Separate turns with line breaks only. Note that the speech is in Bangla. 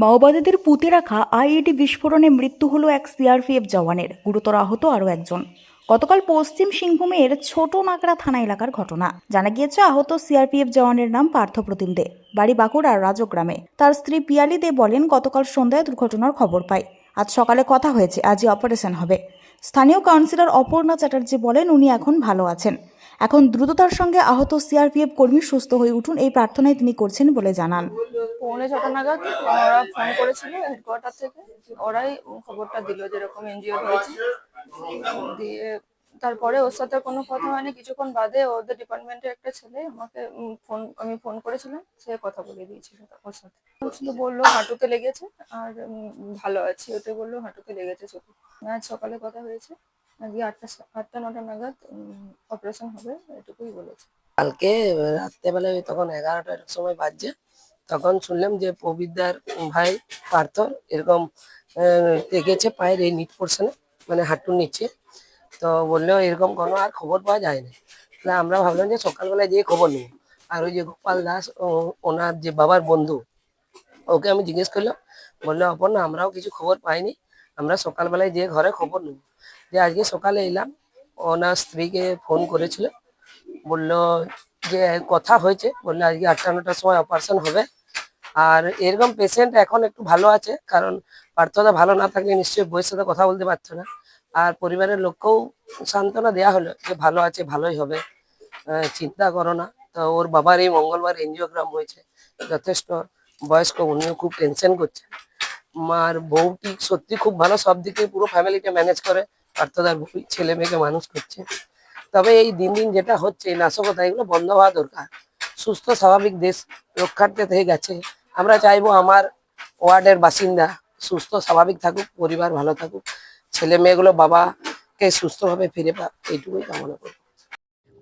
মাওবাদীদের পুঁতে রাখা আইইডি বিস্ফোরণে মৃত্যু হলো এক সিআরপিএফ জওয়ানের। গুরুতর আহত আরও একজন। গতকাল পশ্চিম সিংভূমের ছোট নাগরা থানা এলাকার ঘটনা। জানা গিয়েছে আহত সিআরপিএফ জওয়ানের নাম পার্থ প্রতিম দে। বাড়ি বাঁকুড়ার রাজগ্রামে তার স্ত্রী পিয়ালি দে বলেন, গতকাল সন্ধ্যায় দুর্ঘটনার খবর পাই। আজ সকালে কথা হয়েছে, আজই অপারেশন হবে। স্থানীয় কাউন্সিলর অপর্ণা চ্যাটার্জি বলেন, উনি এখন ভালো আছেন। এখন দ্রুততার সঙ্গে আহত সিআরপিএফ কর্মী সুস্থ হয়ে উঠুন, এই প্রার্থনায় তিনি করছেন বলে জানান।
পৌনে ছটা নাগাদ ওরা ফোন করেছিল হেডকোয়ার্টার থেকে। ওরাই খবরটা দিল যেরকম এনজিও হয়েছে। দিয়ে তারপরে ওর সাথে কোনো কথা হয়নি। কিছুক্ষণ বাদে ওদের ডিপার্টমেন্টের একটা ছেলে আমাকে ফোন, আমি ফোন করেছিলাম, সে কথা বলে দিয়েছিল ওর সাথে। বলল হাঁটুতে লেগেছে, আর ভালো আছি। ওটাই বলল হাঁটুতে লেগেছে চোখে আজ সকালে কথা হয়েছে। আজকে আটটা আটটা, নটা নাগাদ অপারেশন হবে, এটুকুই বলেছে।
কালকে রাত্রেবেলায় তখন এগারোটার সময় বাজছে, তখন শুনলাম যে প্রবীরদার ভাই পার্থ এরকম লেগেছে পায়ের এই নিট পোর্শনে মানে হাঁটুর নিচে। তো বলল, এরকম কোনো আর খবর পাওয়া যায় না। তাহলে আমরা ভাবলাম যে সকালবেলায় গিয়ে খবর নেব। আর ওই যে গোপাল দাস ওনার যে বাবার বন্ধু, ওকে আমি জিজ্ঞেস করলাম। বলল, অপর্ণা, আমরাও কিছু খবর পাইনি। আমরা সকালবেলায় যেয়ে ঘরে খবর নেব। যে আজকে সকালে এলাম ওনার স্ত্রীকে ফোন করেছিল। বলল যে কথা হয়েছে, বলল আজকে আটটা নটার সময় অপারেশন হবে। আর এরকম পেশেন্ট এখন একটু ভালো আছে, কারণ পার্থদা ভালো না থাকলে নিশ্চয়ই বইয়ের সাথে কথা বলতে পারতো না। আর পরিবারের লোককেও সান্ত্বনা দেওয়া হলো যে ভালো আছে, ভালোই হবে। চিন্তা করো না। তো ওর বাবার এই মঙ্গলবার এনজিওগ্রাম হয়েছে, যথেষ্ট বয়স্ক, উনিও খুব টেনশন করছেন মার বউটি সত্যি খুব ভালো সব দিকে পুরো ফ্যামিলিটা ম্যানেজ করে পার্থদার বউ ছেলে মেয়েকে মানুষ করছে। তবে এই দিন দিন যেটা হচ্ছে, এই নাশকতা, এগুলো বন্ধ হওয়া দরকার। সুস্থ, স্বাভাবিক দেশ রক্ষার্থে থেকে গেছে। আমরা চাইব আমার ওয়ার্ডের বাসিন্দা সুস্থ, স্বাভাবিক থাকুক, পরিবার ভালো থাকুক। ছেলে মেয়েগুলো বাবাকে সুস্থভাবে ফিরে পাক এইটুকুই কামনা করব।